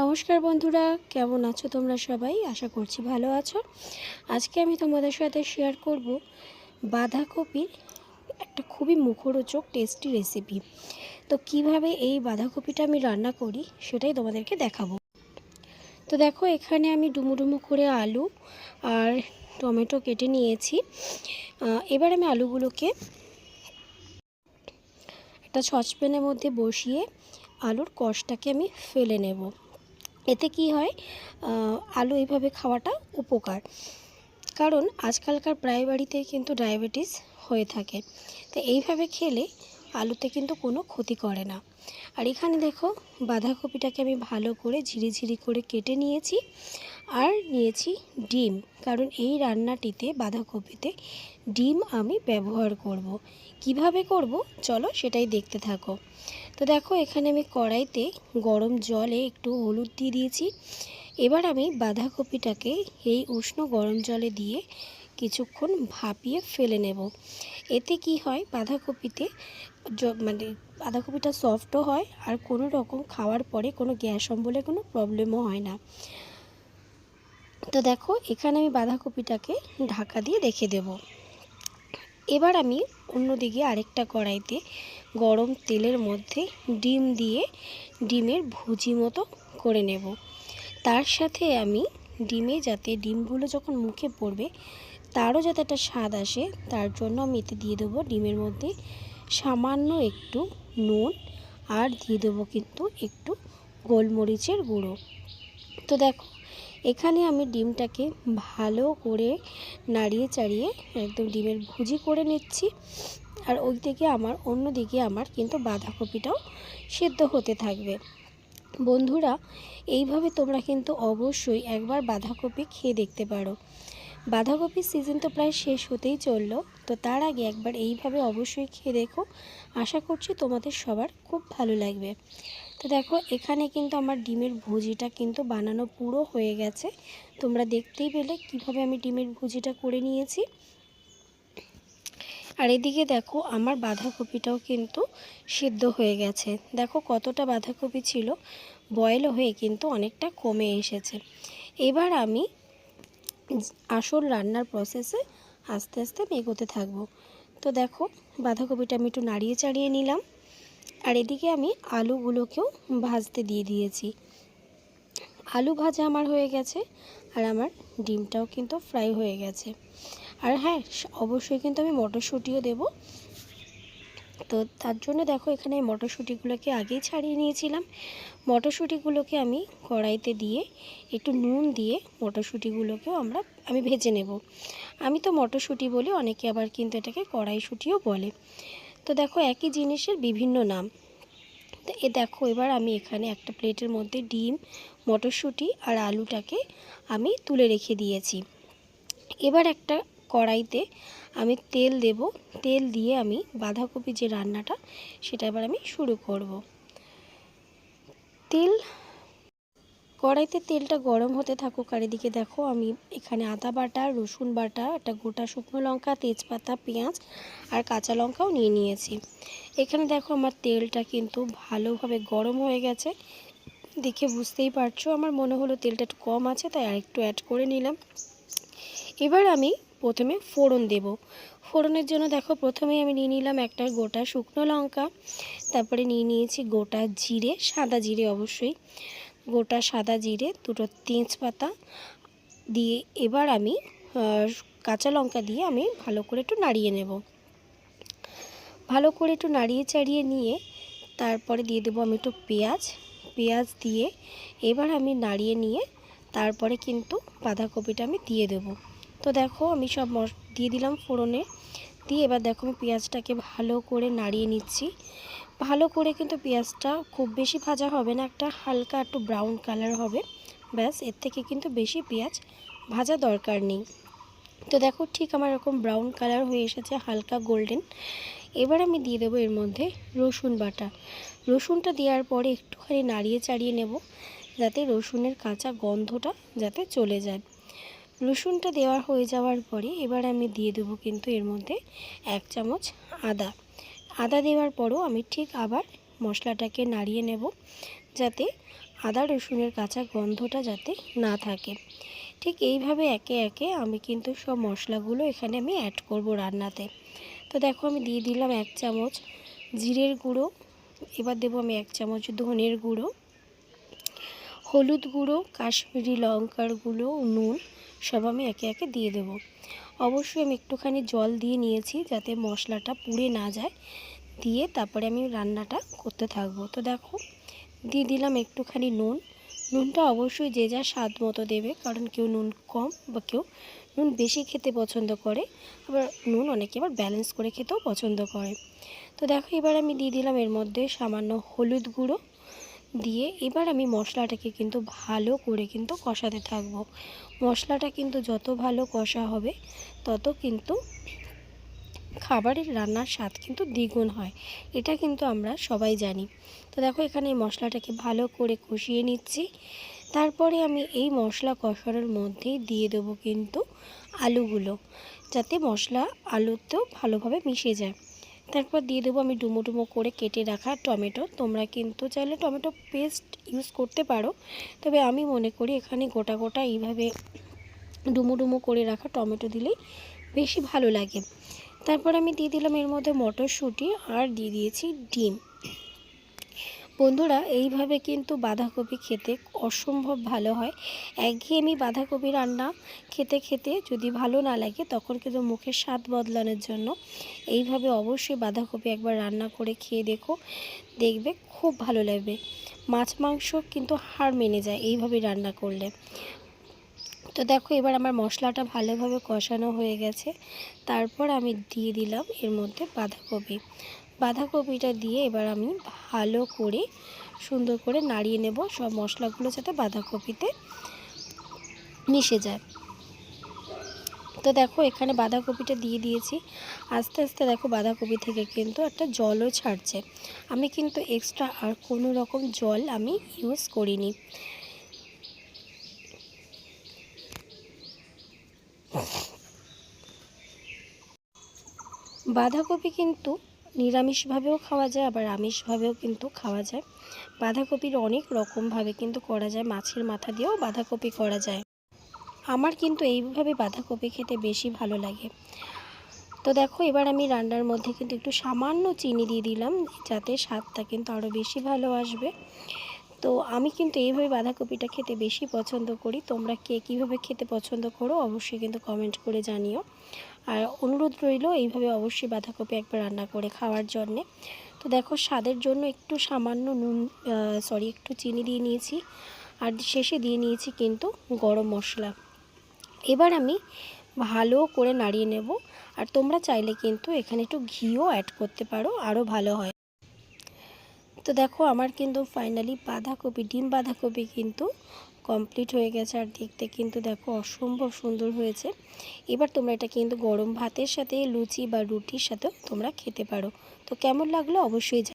নমস্কার বন্ধুরা, কেমন আছো তোমরা সবাই? আশা করছি ভালো আছো। আজকে আমি তোমাদের সাথে শেয়ার করব বাঁধাকপির একটা খুবই মুখরোচক টেস্টি রেসিপি তো কীভাবে এই বাঁধাকপিটা আমি রান্না করি সেটাই তোমাদেরকে দেখাবো। তো দেখো, এখানে আমি ডুমো ডুমো করে আলু আর টমেটো কেটে নিয়েছি। এবার আমি আলুগুলোকে একটা সসপ্যানের মধ্যে বসিয়ে আলুর কষটাকে আমি ফেলে নেব। এতে কি হয়? আলু এইভাবে খাওয়াটা উপকার। কারণ আজকালকার প্রায় বাড়িতে কিন্তু ডায়াবেটিস হয়ে থাকে। তো এইভাবে খেলে আলুতে কিন্তু কোনো ক্ষতি করে না। আর এখানে দেখো বাঁধাকপিটাকে আমি ভালো করে ঝিরি ঝিরি করে কেটে নিয়েছি আর নিয়েছি ডিম। কারণ এই রান্নাটিতে, বাঁধাকপিতে ডিম আমি ব্যবহার করব। কীভাবে করব? চলো সেটাই দেখতে থাকো। তো দেখো এখানে আমি কড়াইতে গরম জলে একটু হলুদ দিয়ে দিয়েছি। এবার আমি বাঁধাকপিটাকে এই উষ্ণ গরম জলে দিয়ে কিছুক্ষণ ভাপিয়ে ফেলে নেব। এতে কি হয়, বাঁধাকপিতে মানে বাঁধাকপিটা সফটও হয় আর কোনো রকম খাওয়ার পরে কোনো গ্যাস অম্বলে কোনো প্রবলেমও হয় না। তো দেখো, এখানে আমি বাঁধাকপিটাকে ঢাকা দিয়ে রেখে দেব। এবার আমি অন্যদিকে আরেকটা কড়াইতে গরম তেলের মধ্যে ডিম দিয়ে ডিমের ভুজি মতো করে নেব। তার সাথে আমি ডিমে, যাতে ডিমগুলো যখন মুখে পড়বে, তারও যাতে একটা স্বাদ আসে, তার জন্য আমি এতে দিয়ে দেবো ডিমের মধ্যে সামান্য একটু নুন আর দিয়ে দেবো কিন্তু একটু গোলমরিচের গুঁড়ো। তো দেখো, এখানে আমি ডিমটাকে ভালো করে নাড়িয়ে চাড়িয়ে একদম ডিমের ভুজি করে নিচ্ছি। আর ওই দিকে আমার অন্য দিকে আমার কিন্তু বাঁধাকপিটাও সেদ্ধ হতে থাকবে। বন্ধুরা, এইভাবে তোমরা কিন্তু অবশ্যই একবার বাঁধাকপি খেয়ে দেখতে পারো। বাঁধাকপির সিজন তো প্রায় শেষ হতেই চলল, তো তার আগে একবার এইভাবে অবশ্যই খেয়ে দেখো। আশা করছি তোমাদের সবার খুব ভালো লাগবে। তো দেখো, এখানে কিন্তু আমার ডিমের ভুজিটা কিন্তু বানানো পুরো হয়ে গেছে। তোমরা দেখতেই পেলে কীভাবে আমি ডিমের ভুজিটা করে নিয়েছি। আর এদিকে দেখো আমার বাঁধাকপিটাও কিন্তু সিদ্ধ হয়ে গেছে। দেখো কতটা বাঁধাকপি ছিল বয়েল হয়ে কিন্তু অনেকটা কমে এসেছে। এবার আমি আসল রান্নার প্রসেসে আস্তে আস্তে এগোতে থাকব। তো দেখো বাঁধাকপিটা আমি একটু নাড়িয়ে চাড়িয়ে নিলাম। আর এদিকে আমি আলুগুলোকেও ভাজতে দিয়ে দিয়েছি। আলু ভাজা আমার হয়ে গেছে আর আমার ডিমটাও কিন্তু ফ্রাই হয়ে গেছে। আর হ্যাঁ অবশ্যই কিন্তু আমি মটরশুঁটিও দেব। তো তার জন্য দেখো, এখানে মটরশুঁটিগুলোকে আগেই ছাড়িয়ে নিয়েছিলাম। মটরশুঁটিগুলোকে আমি কড়াইতে দিয়ে একটু নুন দিয়ে মটরশুঁটিগুলোকেও আমরা, আমি ভেজে নেব। আমি তো মটরশুঁটি বলি, অনেকে আবার কিন্তু এটাকে কড়াইশুঁটিও বলে। তো দেখো, একই জিনিসের বিভিন্ন নাম। তো এ দেখো, এবার আমি এখানে একটা প্লেটের মধ্যে ডিম, মটরশুঁটি আর আলুটাকে আমি তুলে রেখে দিয়েছি। এবার একটা কড়াইতে আমি তেল দেব। তেল দিয়ে আমি বাঁধাকপি যে রান্নাটা, সেটা এবার আমি শুরু করব। তেল, কড়াইতে তেলটা গরম হতে থাকুক আর এদিকে দেখো আমি এখানে আদা বাটা, রসুন বাটা, একটা গোটা শুকনো লঙ্কা, তেজপাতা, পেঁয়াজ আর কাঁচা লঙ্কাও নিয়ে নিয়েছি। এখানে দেখো আমার তেলটা কিন্তু ভালোভাবে গরম হয়ে গেছে। দেখে বুঝতেই পারছ, আমার মনে হলো তেলটা একটু কম আছে, তাই আরেকটু অ্যাড করে নিলাম। এবার আমি প্রথমে ফোড়ন দেব। ফোড়নের জন্য দেখো প্রথমে আমি নিয়ে নিলাম একটা গোটা শুকনো লঙ্কা, তারপরে নিয়ে নিয়েছি গোটা জিরে, সাদা জিরে অবশ্যই। গোটা সাদা জিরে, দুটো তেজপাতা দিয়ে এবার আমি কাঁচা লঙ্কা দিয়ে আমি ভালো করে একটু নাড়িয়ে নেব। ভালো করে একটু নাড়িয়ে চাড়িয়ে নিয়ে তারপরে দিয়ে দেবো আমি একটু পেঁয়াজ। পেঁয়াজ দিয়ে এবার আমি নাড়িয়ে নিয়ে তারপরে কিন্তু বাঁধাকপিটা আমি দিয়ে দেব। তো দেখো আমি সব দিয়ে দিলাম ফোড়নে। দিয়ে এবার দেখো আমি পেঁয়াজটাকে ভালো করে নাড়িয়ে নিচ্ছি। ভালো করে কিন্তু পেঁয়াজটা খুব বেশি ভাজা হবে না, একটা হালকা একটু ব্রাউন কালার হবে। ব্যাস, এর থেকে কিন্তু বেশি পেঁয়াজ ভাজা দরকার নেই। তো দেখো ঠিক আমার এরকম ব্রাউন কালার হয়ে এসেছে, হালকা গোল্ডেন এবার আমি দিয়ে দেবো এর মধ্যে রসুন বাটা। রসুনটা দেওয়ার পরে একটুখানি নাড়িয়ে চাড়িয়ে নেব, যাতে রসুনের কাঁচা গন্ধটা যাতে চলে যায়। রসুনটা দেওয়া হয়ে যাওয়ার পরে এবার আমি দিয়ে দেবো কিন্তু এর মধ্যে এক চামচ আদা। আদা দেওয়ার পরও আমি ঠিক আবার মশলাটাকে নাড়িয়ে নেব যাতে আদা, রসুনের কাঁচা গন্ধটা যাতে না থাকে। ঠিক এইভাবে একে একে আমি কিন্তু সব মশলাগুলো এখানে আমি অ্যাড করব রান্নাতে। তো দেখো আমি দিয়ে দিলাম এক চামচ জিরের গুঁড়ো। এবার দেবো আমি এক চামচ ধনের গুঁড়ো। হলুদ গুঁড়ো, কাশ্মীরি লঙ্কার গুঁড়ো, নুন সব আমি একে একে দিয়ে দেব। অবশ্যই আমি একটুখানি জল দিয়ে নিয়েছি যাতে মশলাটা পুড়ে না যায়। দিয়ে তারপরে আমি রান্নাটা করতে থাকব। তো দেখো, দিয়ে দিলাম একটুখানি নুন। নুনটা অবশ্যই যে যা স্বাদ মতো দেবে, কারণ কেউ নুন কম বা কেউ নুন বেশি খেতে পছন্দ করে, আবার নুন অনেকে আবার ব্যালেন্স করে খেতেও পছন্দ করে। তো দেখো, এবার আমি দিয়ে দিলাম এর মধ্যে সামান্য হলুদ গুঁড়ো। দিয়ে এবার আমি মশলাটাকে কিন্তু ভালো করে কিন্তু কষাতে থাকব। মশলাটা কিন্তু যত ভালো কষা হবে, তত কিন্তু খাবারের রান্নার স্বাদ কিন্তু দ্বিগুণ হয়। এটা কিন্তু আমরা সবাই জানি। তো দেখো, এখানে এই মশলাটাকে ভালো করে কষিয়ে নিচ্ছি। তারপরে আমি এই মশলা কষানোর মধ্যেই দিয়ে দেবো কিন্তু আলুগুলো, যাতে মশলা আলুতেও ভালোভাবে মিশে যায়। তারপর দিয়ে দেবো আমি ডুমো ডুমো করে কেটে রাখা টমেটো। তোমরা কিন্তু চাইলে টমেটো পেস্ট ইউজ করতে পারো। তবে আমি মনে করি এখানে গোটা গোটা এইভাবে ডুমো ডুমো করে রাখা টমেটো দিলেই বেশি ভালো লাগে। তারপর আমি দিয়ে দিলাম এর মধ্যে মটরশুঁটি আর দিয়ে দিয়েছি ডিম। বন্ধুরা, এইভাবে কিন্তু বাঁধাকপি খেতে অসম্ভব ভালো হয়। একঘেয়েমি বাঁধাকপি রান্না খেতে খেতে যদি ভালো না লাগে, তখন কিন্তু মুখের স্বাদ বদলানোর জন্য এইভাবে অবশ্যই বাঁধাকপি একবার রান্না করে খেয়ে দেখো। দেখবে খুব ভালো লাগবে। মাছ, মাংস কিন্তু হাড় মেনে যায় এইভাবে রান্না করলে। তো দেখো, এবার আমার মশলাটা ভালোভাবে কষানো হয়ে গেছে। তারপর আমি দিয়ে দিলাম এর মধ্যে বাঁধাকপি। বাঁধাকপিটা দিয়ে এবার আমি ভালো করে সুন্দর করে নাড়িয়ে নেব। সব মশলাগুলো যাতে বাঁধাকপিতে মিশে যায়। তো দেখো, এখানে বাঁধাকপিটা দিয়ে দিয়েছি। আস্তে আস্তে দেখো, বাঁধাকপি থেকে কিন্তু একটা জলও ছাড়ছে। আমি কিন্তু এক্সট্রা আর কোনো রকম জল আমি ইউজ করিনি। বাঁধাকপি কিন্তু নিরামিষভাবেও খাওয়া যায়, আবার আমিষভাবেও কিন্তু খাওয়া যায়। বাঁধাকপির অনেক রকমভাবে কিন্তু করা যায়, মাছের মাথা দিয়েও বাঁধাকপি করা যায়। আমার কিন্তু এইভাবে বাঁধাকপি খেতে বেশি ভালো লাগে। তো দেখো, এবার আমি রান্নার মধ্যে কিন্তু একটু সামান্য চিনি দিয়ে দিলাম, যাতে স্বাদটা কিন্তু আরও বেশি ভালো আসবে। তো আমি কিন্তু এইভাবে বাঁধাকপিটা খেতে বেশি পছন্দ করি। তোমরা কে কীভাবে খেতে পছন্দ করো অবশ্যই কিন্তু কমেন্ট করে জানিও। আর অনুরোধ রইল, এইভাবে অবশ্যই বাঁধাকপি একবার রান্না করে খাওয়ার জন্যে। তো দেখো, স্বাদের জন্য একটু সামান্য নুন সরি একটু চিনি দিয়ে নিয়েছি। আর শেষে দিয়ে নিয়েছি কিন্তু গরম মশলা। এবার আমি ভালো করে নাড়িয়ে নেব। আর তোমরা চাইলে কিন্তু এখানে একটু ঘিও অ্যাড করতে পারো আরও ভালো হয়। তো দেখো, আমার কিন্তু ফাইনালি বাঁধাকপি, ডিম বাঁধাকপি কিন্তু কমপ্লিট হয়ে গেছে আর দেখতে কিন্তু দেখো অসম্ভব সুন্দর হয়েছে। এবার তোমরা এটা কিন্তু গরম ভাতের সাথে লুচি বা রুটির সাথেও তোমরা খেতে পারো। তো কেমন লাগল অবশ্যই